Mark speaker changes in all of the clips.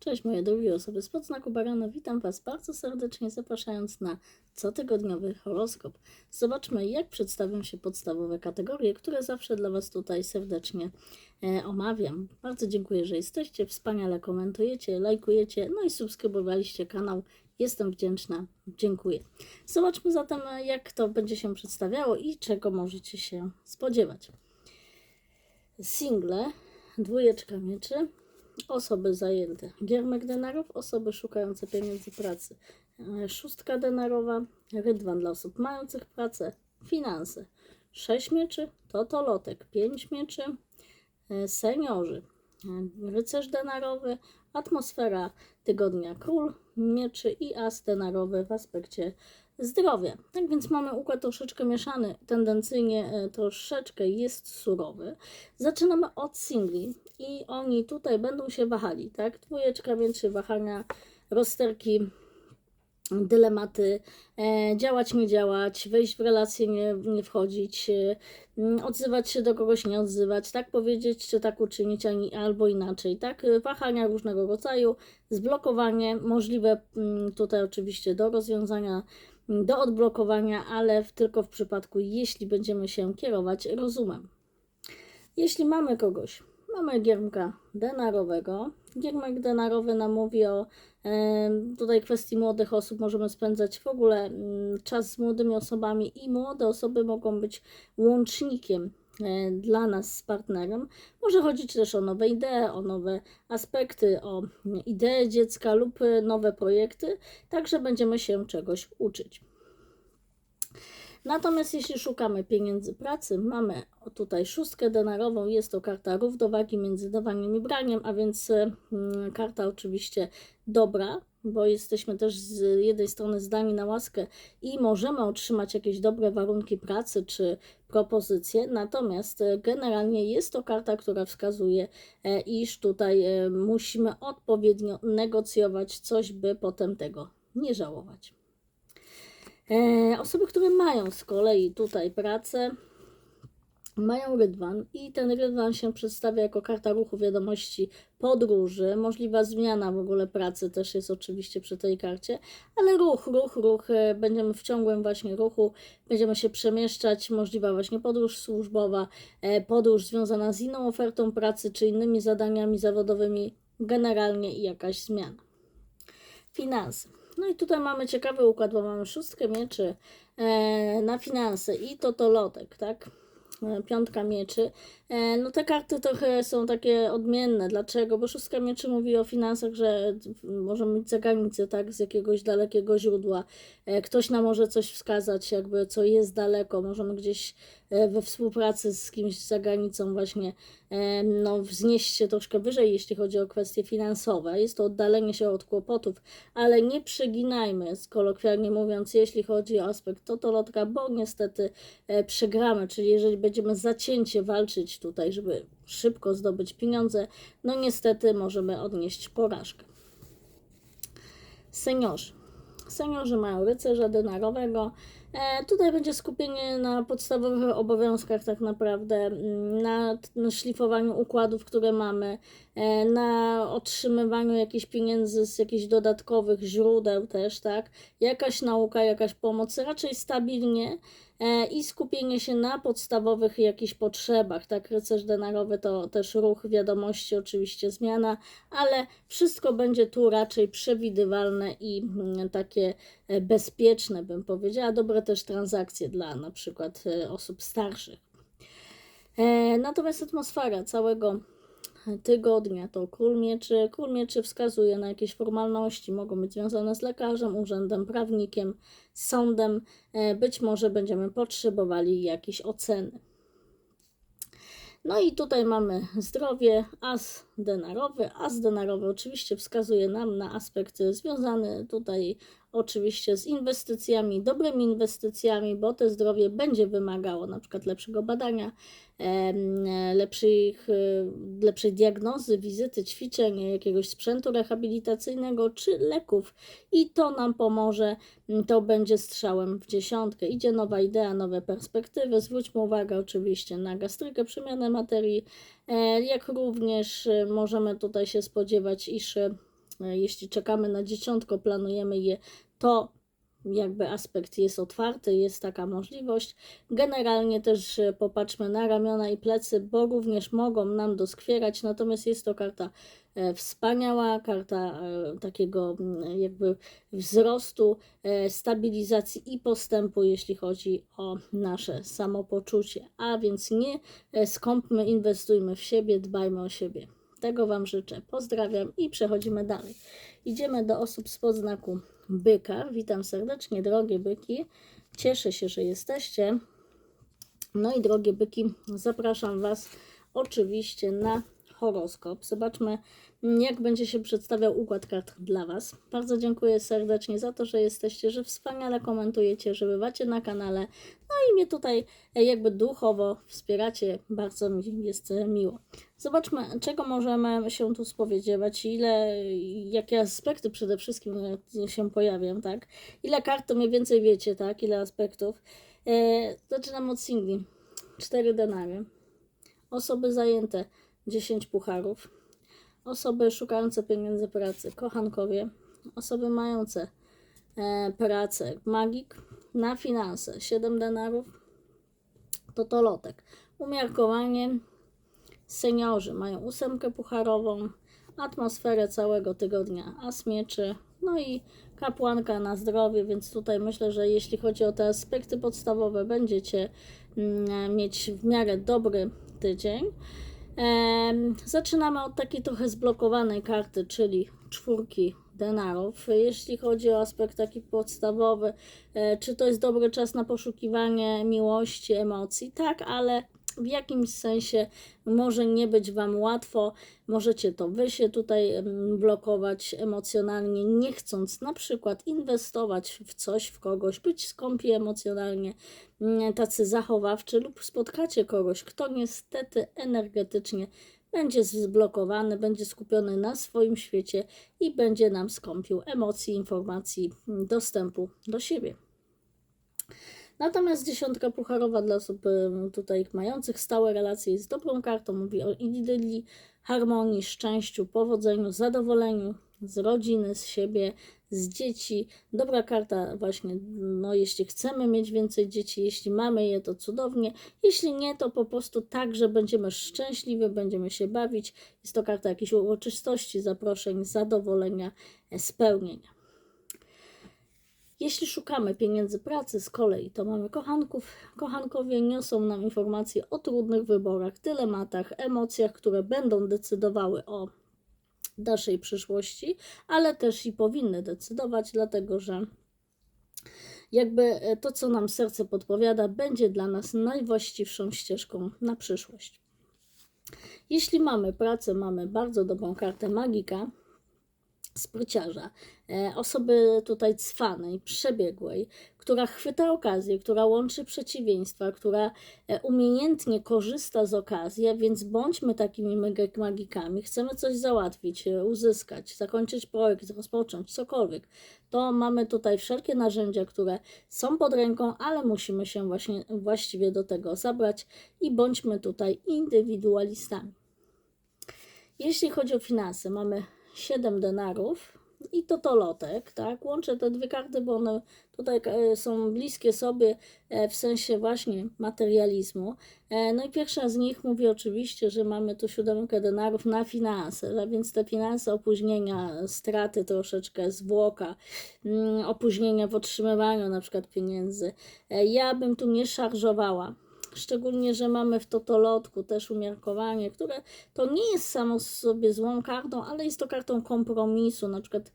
Speaker 1: Cześć moje drogie osoby z podznaku Barana, witam Was bardzo serdecznie, zapraszając na cotygodniowy horoskop. Zobaczmy, jak przedstawią się podstawowe kategorie, które zawsze dla Was tutaj serdecznie e, omawiam. Bardzo dziękuję, że jesteście, wspaniale komentujecie, lajkujecie, no i subskrybowaliście kanał. Jestem wdzięczna, dziękuję. Zobaczmy zatem, e, jak to będzie się przedstawiało i czego możecie się spodziewać. Single, dwójeczka mieczy, osoby zajęte. Giermek denarów, osoby szukające pieniędzy pracy. E, Szóstka denarowa, rydwan dla osób mających pracę. Finanse. Sześć mieczy, totolotek. Pięć mieczy, e, seniorzy. E, Rycerz denarowy, atmosfera tygodnia król, mieczy i as denarowy w aspekcie zdrowia. Tak więc mamy układ troszeczkę mieszany, tendencyjnie e, troszeczkę jest surowy. Zaczynamy od singli i oni tutaj będą się wahali, tak? Dwójeczka mieczy, wahania, rozterki, dylematy, e, działać, nie działać, wejść w relację, nie, nie wchodzić, e, odzywać się do kogoś, nie odzywać, tak powiedzieć, czy tak uczynić, ani, albo inaczej, tak? Wahania różnego rodzaju, zblokowanie, możliwe tutaj oczywiście do rozwiązania, do odblokowania, ale w, tylko w przypadku, jeśli będziemy się kierować rozumem. Jeśli mamy kogoś, mamy giermka denarowego. Giermek denarowy nam mówi o e, tutaj kwestii młodych osób. Możemy spędzać w ogóle mm, czas z młodymi osobami i młode osoby mogą być łącznikiem dla nas z partnerem. Może chodzić też o nowe idee, o nowe aspekty, o idee dziecka lub e, nowe projekty, także będziemy się czegoś uczyć. Natomiast jeśli szukamy pieniędzy pracy, mamy tutaj szóstkę denarową, jest to karta równowagi między dawaniem i braniem, a więc mm, karta oczywiście dobra, bo jesteśmy też z jednej strony zdani na łaskę i możemy otrzymać jakieś dobre warunki pracy czy propozycje, natomiast e, generalnie jest to karta, która wskazuje, e, iż tutaj e, musimy odpowiednio negocjować coś, by potem tego nie żałować. Osoby, które mają z kolei tutaj pracę, mają rydwan i ten rydwan się przedstawia jako karta ruchu wiadomości podróży. Możliwa zmiana w ogóle pracy też jest oczywiście przy tej karcie, ale ruch, ruch, ruch, e, będziemy w ciągłym właśnie ruchu, będziemy się przemieszczać, możliwa właśnie podróż służbowa, e, podróż związana z inną ofertą pracy czy innymi zadaniami zawodowymi, generalnie i jakaś zmiana. Finanse. No i tutaj mamy ciekawy układ, bo mamy szóstkę mieczy e, na finanse i totolotek, tak? Piątka mieczy. E, no te karty trochę są takie odmienne. Dlaczego? Bo szóstka mieczy mówi o finansach, że możemy mieć zagranicę, tak? Z jakiegoś dalekiego źródła. E, ktoś nam może coś wskazać, jakby co jest daleko. Możemy gdzieś e, we współpracy z kimś za granicą właśnie no, wznieść się troszkę wyżej, jeśli chodzi o kwestie finansowe. Jest to oddalenie się od kłopotów, ale nie przeginajmy, kolokwialnie mówiąc, jeśli chodzi o aspekt totolotka, bo niestety przegramy, czyli jeżeli będziemy zacięcie walczyć tutaj, żeby szybko zdobyć pieniądze, no niestety możemy odnieść porażkę. Seniorzy. Seniorzy mają rycerza denarowego. E, tutaj będzie skupienie na podstawowych obowiązkach, tak naprawdę, mm, na, szlifowaniu układów, które mamy, na otrzymywaniu jakichś pieniędzy z jakichś dodatkowych źródeł też, tak? Jakaś nauka, jakaś pomoc, raczej stabilnie e, i skupienie się na podstawowych jakichś potrzebach, tak? Rycerz denarowy to też ruch, wiadomości, oczywiście zmiana, ale wszystko będzie tu raczej przewidywalne i mm, takie e, bezpieczne, bym powiedziała, dobre też transakcje dla na przykład e, osób starszych. E, Natomiast atmosfera całego tygodnia to król mieczy. Król mieczy wskazuje na jakieś formalności, mogą być związane z lekarzem, urzędem, prawnikiem, sądem. E, Być może będziemy potrzebowali jakiejś oceny. No i tutaj mamy zdrowie, as denarowy. As denarowy oczywiście wskazuje nam na aspekt związany tutaj oczywiście z inwestycjami, dobrymi inwestycjami, bo to zdrowie będzie wymagało na przykład lepszego badania, lepszych, e, lepszej diagnozy, wizyty, ćwiczeń, jakiegoś sprzętu rehabilitacyjnego czy leków i to nam pomoże, to będzie strzałem w dziesiątkę. Idzie nowa idea, nowe perspektywy. Zwróćmy uwagę oczywiście na gastrykę, przemianę materii, jak również e, możemy tutaj się spodziewać, iż e, e, jeśli czekamy na dzieciątko, planujemy je, to jakby aspekt jest otwarty, jest taka możliwość. Generalnie też e, popatrzmy na ramiona i plecy, bo również mogą nam doskwierać, natomiast jest to karta e, wspaniała, karta e, takiego jakby wzrostu, stabilizacji i postępu, jeśli chodzi o nasze samopoczucie. A więc nie skąpmy, inwestujmy w siebie, dbajmy o siebie. Tego Wam życzę. Pozdrawiam i przechodzimy dalej. Idziemy do osób z podznaku byka. Witam serdecznie, drogie byki. Cieszę się, że jesteście. No i drogie byki, zapraszam Was oczywiście na horoskop. Zobaczmy, jak będzie się przedstawiał układ kart dla Was. Bardzo dziękuję serdecznie za to, że jesteście, że wspaniale komentujecie, że bywacie na kanale. No i mnie tutaj e, jakby duchowo wspieracie. Bardzo mi jest e, miło. Zobaczmy, czego możemy się tu spowiedziewać, ile, jakie aspekty przede wszystkim e, się pojawią, tak? Ile kart to mniej więcej wiecie, tak? Ile aspektów. Zaczynam od singli. Cztery denary. Osoby zajęte 10 pucharów. Osoby szukające pieniędzy pracy, kochankowie. Osoby mające e, pracę, magik na finanse, 7 denarów. Totolotek. Umiarkowanie. Seniorzy mają ósemkę pucharową, atmosferę całego tygodnia, as mieczy, no i kapłanka na zdrowie, więc tutaj myślę, że jeśli chodzi o te aspekty podstawowe, będziecie mm, mieć w miarę dobry tydzień. Zaczynamy od takiej trochę zblokowanej karty, czyli czwórki denarów. Jeśli chodzi o aspekt taki podstawowy, e, czy to jest dobry czas na poszukiwanie miłości, emocji? Tak, ale w jakimś sensie może nie być Wam łatwo, możecie to Wy się tutaj blokować emocjonalnie, nie chcąc na przykład inwestować w coś, w kogoś, być skąpi emocjonalnie, mm, tacy zachowawczy lub spotkacie kogoś, kto niestety energetycznie będzie zblokowany, będzie skupiony na swoim świecie i będzie nam skąpił emocji, informacji, mm, dostępu do siebie. Natomiast dziesiątka pucharowa dla osób tutaj mających stałe relacje jest dobrą kartą. Mówi o idylii, harmonii, szczęściu, powodzeniu, zadowoleniu z rodziny, z siebie, z dzieci. Dobra karta właśnie, no jeśli chcemy mieć więcej dzieci, jeśli mamy je, to cudownie. Jeśli nie, to po prostu tak, że będziemy szczęśliwi, będziemy się bawić. Jest to karta jakiejś uroczystości, zaproszeń, zadowolenia, spełnienia. Jeśli szukamy pieniędzy pracy z kolei, to mamy kochanków. Kochankowie niosą nam informacje o trudnych wyborach, dylematach, emocjach, które będą decydowały o dalszej przyszłości, ale też i powinny decydować, dlatego że jakby e, to, co nam serce podpowiada, będzie dla nas najwłaściwszą ścieżką na przyszłość. Jeśli mamy pracę, mamy bardzo dobrą kartę magika, spryciarza, e, osoby tutaj cwanej, przebiegłej, która chwyta okazję, która łączy przeciwieństwa, która e, umiejętnie korzysta z okazji, więc bądźmy takimi magikami, chcemy coś załatwić, e, uzyskać, zakończyć projekt, rozpocząć cokolwiek, to mamy tutaj wszelkie narzędzia, które są pod ręką, ale musimy się właśnie właściwie do tego zabrać i bądźmy tutaj indywidualistami. Jeśli chodzi o finanse, mamy 7 denarów i totolotek, tak? Łączę te dwie karty, bo one tutaj e, są bliskie sobie e, w sensie właśnie materializmu. E, No i pierwsza z nich mówi oczywiście, że mamy tu siódemkę denarów na finanse, a więc te finanse, opóźnienia, straty troszeczkę, zwłoka, mm, opóźnienia w otrzymywaniu na przykład pieniędzy. Ja bym tu nie szarżowała. Szczególnie, że mamy w totolotku też umiarkowanie, które to nie jest samo sobie złą kartą, ale jest to kartą kompromisu. Na przykład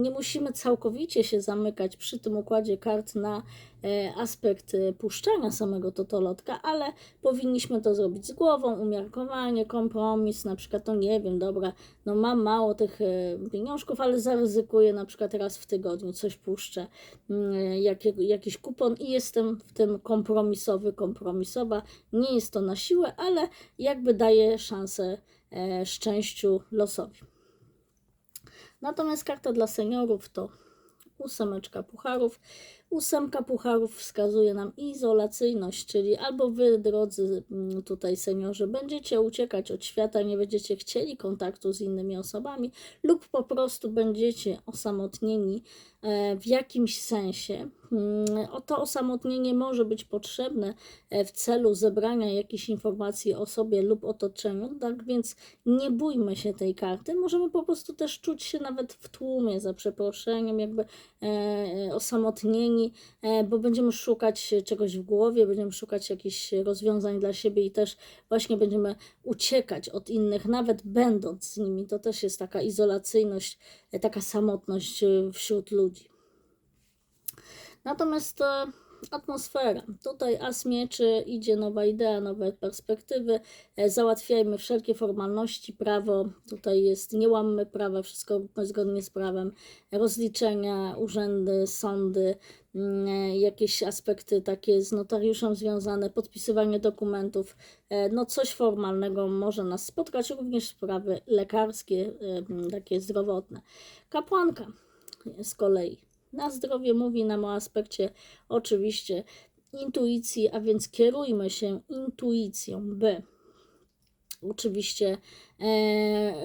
Speaker 1: nie musimy całkowicie się zamykać przy tym układzie kart na e, aspekt e, puszczania samego totolotka, ale powinniśmy to zrobić z głową, umiarkowanie, kompromis, na przykład, no nie wiem, dobra, no mam mało tych e, pieniążków, ale zaryzykuję na przykład raz w tygodniu, coś puszczę, mm, jakie, jakiś kupon i jestem w tym kompromisowy, kompromisowa. Nie jest to na siłę, ale jakby daje szansę szczęściu losowi. Natomiast karta dla seniorów to ósemeczka pucharów. Ósemka pucharów wskazuje nam izolacyjność, czyli albo wy, drodzy mm, tutaj seniorzy, będziecie uciekać od świata, nie będziecie chcieli kontaktu z innymi osobami, lub po prostu będziecie osamotnieni e, w jakimś sensie. Mm, to osamotnienie może być potrzebne e, w celu zebrania jakichś informacji o sobie lub otoczeniu, tak więc nie bójmy się tej karty. Możemy po prostu też czuć się nawet w tłumie, za przeproszeniem, jakby e, osamotnieni, e, bo będziemy szukać czegoś w głowie, będziemy szukać jakichś rozwiązań dla siebie i też właśnie będziemy uciekać od innych, nawet będąc z nimi. To też jest taka izolacyjność, e, taka samotność e, wśród ludzi. Natomiast atmosfera. Tutaj as mieczy, idzie nowa idea, nowe perspektywy. E, Załatwiajmy wszelkie formalności, prawo. Tutaj jest, nie łammy prawa, wszystko zgodnie z prawem. Rozliczenia, urzędy, sądy, mm, e, jakieś aspekty takie z notariuszem związane, podpisywanie dokumentów. E, No coś formalnego może nas spotkać, również sprawy lekarskie, takie zdrowotne. Kapłanka z kolei na zdrowie mówi nam o aspekcie oczywiście intuicji, a więc kierujmy się intuicją, by oczywiście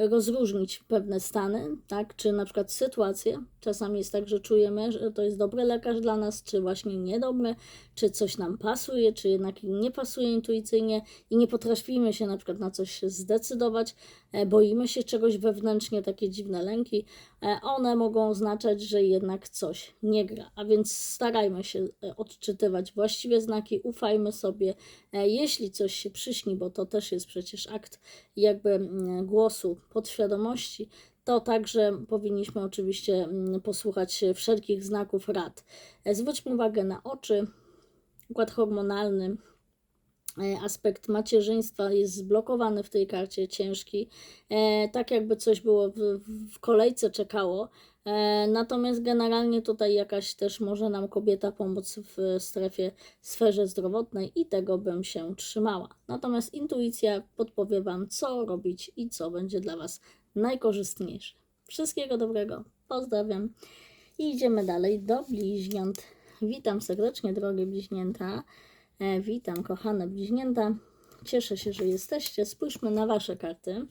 Speaker 1: rozróżnić pewne stany, tak, czy na przykład sytuacje. Czasami jest tak, że czujemy, że to jest dobry lekarz dla nas, czy właśnie niedobry, czy coś nam pasuje, czy jednak nie pasuje intuicyjnie i nie potrafimy się na przykład na coś zdecydować, e, boimy się czegoś wewnętrznie, takie dziwne lęki, e, one mogą oznaczać, że jednak coś nie gra. A więc starajmy się e, odczytywać właściwe znaki, ufajmy sobie. E, Jeśli coś się przyśni, bo to też jest przecież akt jakby mm, głosu podświadomości, to także powinniśmy oczywiście mm, posłuchać wszelkich znaków rad. E, Zwróćmy uwagę na oczy, układ hormonalny, e, aspekt macierzyństwa jest zblokowany w tej karcie, ciężki, e, tak jakby coś było w, w kolejce czekało. E, natomiast generalnie tutaj jakaś też może nam kobieta pomóc w strefie, sferze zdrowotnej i tego bym się trzymała. Natomiast intuicja podpowie Wam, co robić i co będzie dla Was najkorzystniejsze. Wszystkiego dobrego, pozdrawiam i idziemy dalej do bliźniąt. Witam serdecznie, drogie bliźnięta. E, witam, kochane bliźnięta. Cieszę się, że jesteście. Spójrzmy na Wasze karty.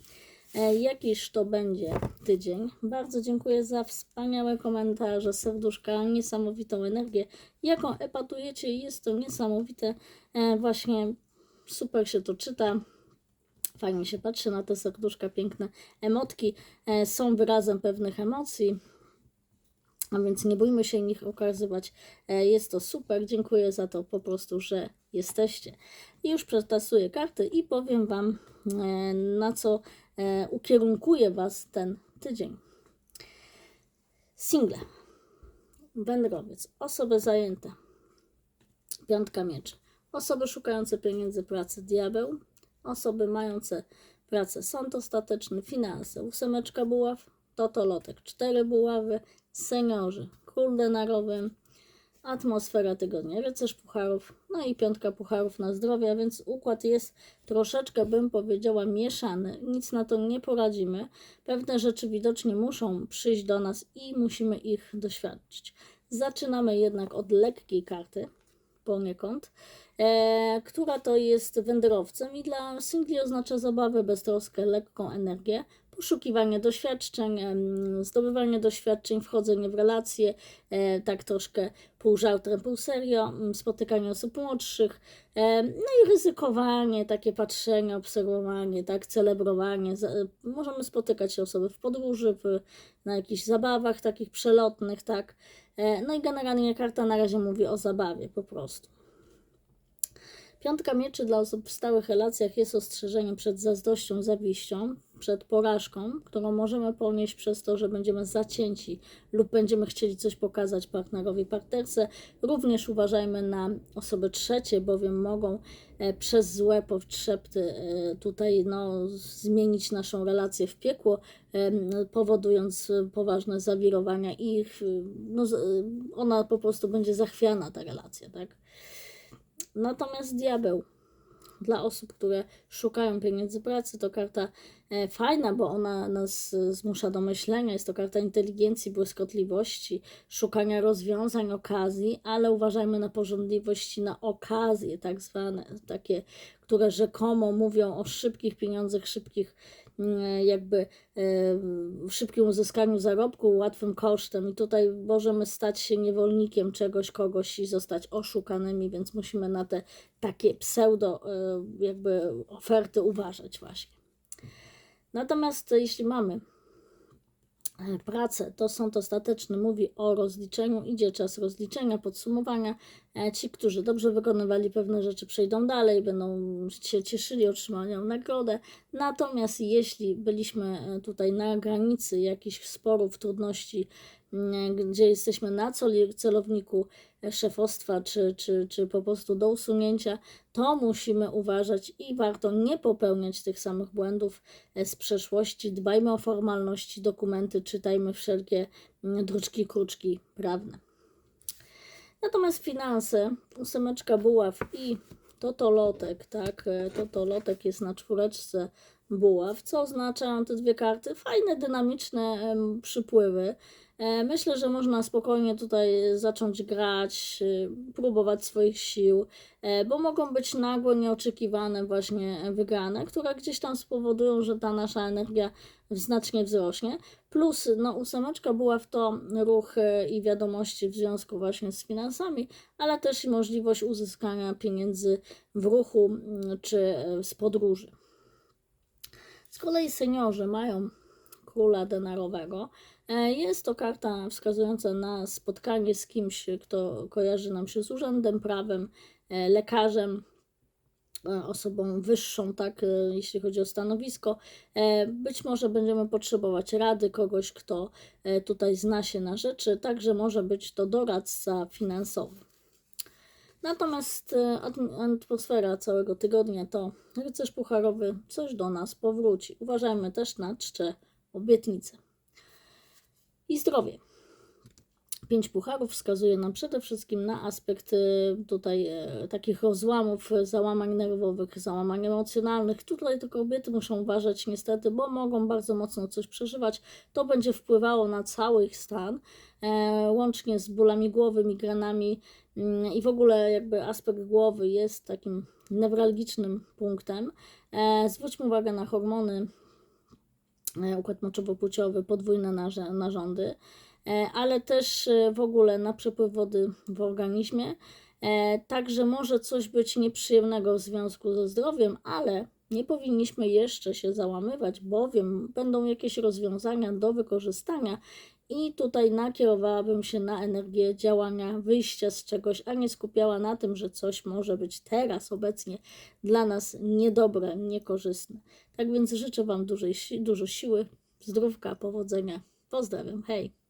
Speaker 1: E, Jakiż to będzie tydzień? Bardzo dziękuję za wspaniałe komentarze, serduszka, niesamowitą energię, jaką epatujecie. Jest to niesamowite. E, Właśnie super się to czyta. Fajnie się patrzy na te serduszka, piękne emotki. E, Są wyrazem pewnych emocji. A więc nie bójmy się nich okazywać. Jest to super. Dziękuję za to po prostu, że jesteście. Już przetasuję karty i powiem Wam, na co ukierunkuje Was ten tydzień. Single. Wędrowiec. Osoby zajęte. Piątka mieczy. Osoby szukające pieniędzy, pracy, diabeł. Osoby mające pracę, sąd ostateczny, finanse. Ósemeczka buław, totolotek. Cztery buławy, seniorzy. Król denarowy, atmosfera tygodnia, rycerz pucharów, no i piątka pucharów na zdrowie, więc układ jest troszeczkę, bym powiedziała, mieszany. Nic na to nie poradzimy. Pewne rzeczy widocznie muszą przyjść do nas i musimy ich doświadczyć. Zaczynamy jednak od lekkiej karty, poniekąd, e, która to jest wędrowcem i dla singli oznacza zabawę, beztroskę, lekką energię, poszukiwanie doświadczeń, zdobywanie doświadczeń, wchodzenie w relacje, e, tak troszkę pół żartem, pół serio, spotykanie osób młodszych, e, no i ryzykowanie, takie patrzenie, obserwowanie, tak, celebrowanie. E, Możemy spotykać osoby w podróży, w, na jakichś zabawach takich przelotnych, tak. No i generalnie karta na razie mówi o zabawie po prostu. Piątka mieczy dla osób w stałych relacjach jest ostrzeżeniem przed zazdrością, zawiścią, przed porażką, którą możemy ponieść przez to, że będziemy zacięci lub będziemy chcieli coś pokazać partnerowi, partnerce. Również uważajmy na osoby trzecie, bowiem mogą e, przez złe podszepty e, tutaj no, zmienić naszą relację w piekło, powodując poważne zawirowania i e, no, e, ona po prostu będzie zachwiana, ta relacja, tak? Natomiast diabeł dla osób, które szukają pieniędzy pracy, to karta e, fajna, bo ona nas e, zmusza do myślenia. Jest to karta inteligencji, błyskotliwości, szukania rozwiązań, okazji, ale uważajmy na porządliwość i na okazje, tak zwane, takie, które rzekomo mówią o szybkich pieniądzach, szybkich jakby e, szybkim uzyskaniu zarobku, łatwym kosztem. I tutaj możemy stać się niewolnikiem czegoś, kogoś i zostać oszukanymi, więc musimy na te takie pseudo e, jakby oferty uważać właśnie. Natomiast jeśli mamy e, pracę, to sąd ostateczny mówi o rozliczeniu, idzie czas rozliczenia, podsumowania. E, Ci, którzy dobrze wykonywali pewne rzeczy, przejdą dalej, będą się cieszyli, otrzymają nagrodę. Natomiast jeśli byliśmy e, tutaj na granicy jakichś sporów, trudności, gdzie jesteśmy na celowniku e, szefostwa, czy, czy, czy po prostu do usunięcia, to musimy uważać i warto nie popełniać tych samych błędów e, z przeszłości. Dbajmy o formalności, dokumenty, czytajmy wszelkie mm, druczki, kruczki prawne. Natomiast finanse, ósemeczka buław i totolotek, tak, e, totolotek jest na czwóreczce buław, co oznaczają te dwie karty? Fajne, dynamiczne przypływy. E, Myślę, że można spokojnie tutaj zacząć grać, e, próbować swoich sił, e, bo mogą być nagłe, nieoczekiwane właśnie wygrane, które gdzieś tam spowodują, że ta nasza energia znacznie wzrośnie. Plus, no, ósemeczka była w to ruch e, i wiadomości w związku właśnie z finansami, ale też i możliwość uzyskania pieniędzy w ruchu czy z podróży. Z kolei seniorzy mają króla denarowego. E, Jest to karta wskazująca na spotkanie z kimś, kto kojarzy nam się z urzędem, prawem, e, lekarzem, e, osobą wyższą, tak, jeśli chodzi o stanowisko. Być może będziemy potrzebować rady kogoś, kto tutaj zna się na rzeczy, także może być to doradca finansowy. Natomiast atm- atmosfera całego tygodnia to rycerz pucharowy, coś do nas powróci. Uważajmy też na czcze obietnice. I zdrowie. Pięć pucharów wskazuje nam przede wszystkim na aspekt e, tutaj e, takich rozłamów, załamań nerwowych, załamań emocjonalnych. Tutaj te kobiety muszą uważać niestety, bo mogą bardzo mocno coś przeżywać. To będzie wpływało na cały ich stan, e, łącznie z bólami głowy, migrenami mm, i w ogóle jakby aspekt głowy jest takim newralgicznym punktem. Zwróćmy uwagę na hormony, układ moczowo-płciowy, podwójne narządy, e, ale też e, w ogóle na przepływ wody w organizmie. E, Także może coś być nieprzyjemnego w związku ze zdrowiem, ale nie powinniśmy jeszcze się załamywać, bowiem będą jakieś rozwiązania do wykorzystania i tutaj nakierowałabym się na energię działania, wyjścia z czegoś, a nie skupiała na tym, że coś może być teraz, obecnie dla nas niedobre, niekorzystne. Tak więc życzę Wam dużej, dużo siły, zdrówka, powodzenia. Pozdrawiam, hej!